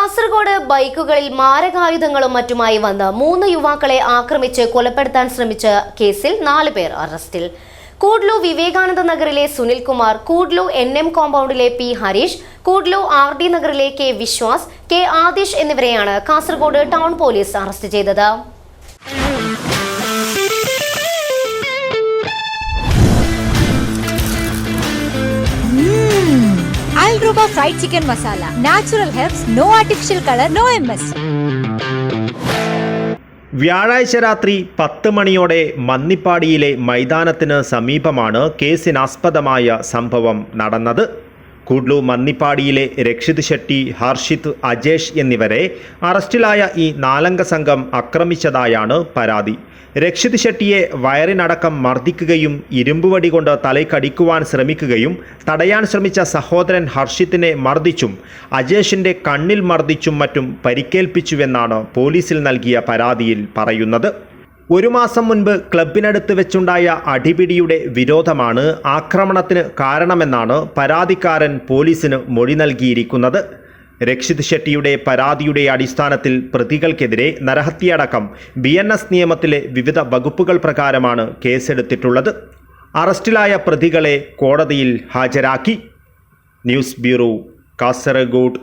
കാസർഗോഡ് ബൈക്കുകളിൽ മാരകായുധങ്ങളും മറ്റുമായി വന്ന് മൂന്ന് യുവാക്കളെ ആക്രമിച്ച് കൊലപ്പെടുത്താൻ ശ്രമിച്ച കേസിൽ നാല് പേർ അറസ്റ്റിൽ. കൂഡ്ലു വിവേകാനന്ദ നഗറിലെ Sunilkumar Koodlu N M കോമ്പൗണ്ടിലെ P Harish Koodlu R D നഗറിലെ കെ വിശ്വാസ് കെ ആദിഷ് എന്നിവരെയാണ് കാസർഗോഡ് ടൗൺ പോലീസ് അറസ്റ്റ് ചെയ്തത്. രൂപ fried chicken masala natural herbs no artificial colour no M S വ്യാഴാഴ്ച രാത്രി പത്ത് മണിയോടെ മന്നിപ്പാടിയിലെ മൈതാനത്തിന് സമീപമാണ് കേസിനാസ്പദമായ സംഭവം നടന്നത്. കുഡ്ലു മന്നിപ്പാടിയിലെ രക്ഷിത് ഷെട്ടി ഹർഷിത് അജേഷ് എന്നിവരെ അറസ്റ്റിലായ ഈ നാലംഗ സംഘം ആക്രമിച്ചതായാണ് പരാതി. രക്ഷിത് ഷെട്ടിയെ വയറിനടക്കം മർദ്ദിക്കുകയും ഇരുമ്പുവടി കൊണ്ട് തലയ്ക്കടിക്കുവാൻ ശ്രമിക്കുകയും തടയാൻ ശ്രമിച്ച സഹോദരൻ ഹർഷിത്തിനെ മർദ്ദിച്ചും അജേഷിന്റെ കണ്ണിൽ മർദ്ദിച്ചും മറ്റും പരിക്കേൽപ്പിച്ചുവെന്നാണ് പോലീസിൽ നൽകിയ പരാതിയിൽ പറയുന്നത്. ഒരു മാസം മുൻപ് ക്ലബിനടുത്ത് വെച്ചുണ്ടായ അടിപിടിയുടെ വിരോധമാണ് ആക്രമണത്തിന് കാരണമെന്നാണ് പരാതിക്കാരൻ പോലീസിന് മൊഴി നൽകിയിരിക്കുന്നത്. രക്ഷിത് ഷെട്ടിയുടെ പരാതിയുടെ അടിസ്ഥാനത്തിൽ പ്രതികൾക്കെതിരെ നരഹത്യയടക്കം ബി എൻ എസ് നിയമത്തിലെ വിവിധ വകുപ്പുകൾ പ്രകാരമാണ് കേസെടുത്തിട്ടുള്ളത്. അറസ്റ്റിലായ പ്രതികളെ കോടതിയിൽ ഹാജരാക്കി. News bureau Kasaragod.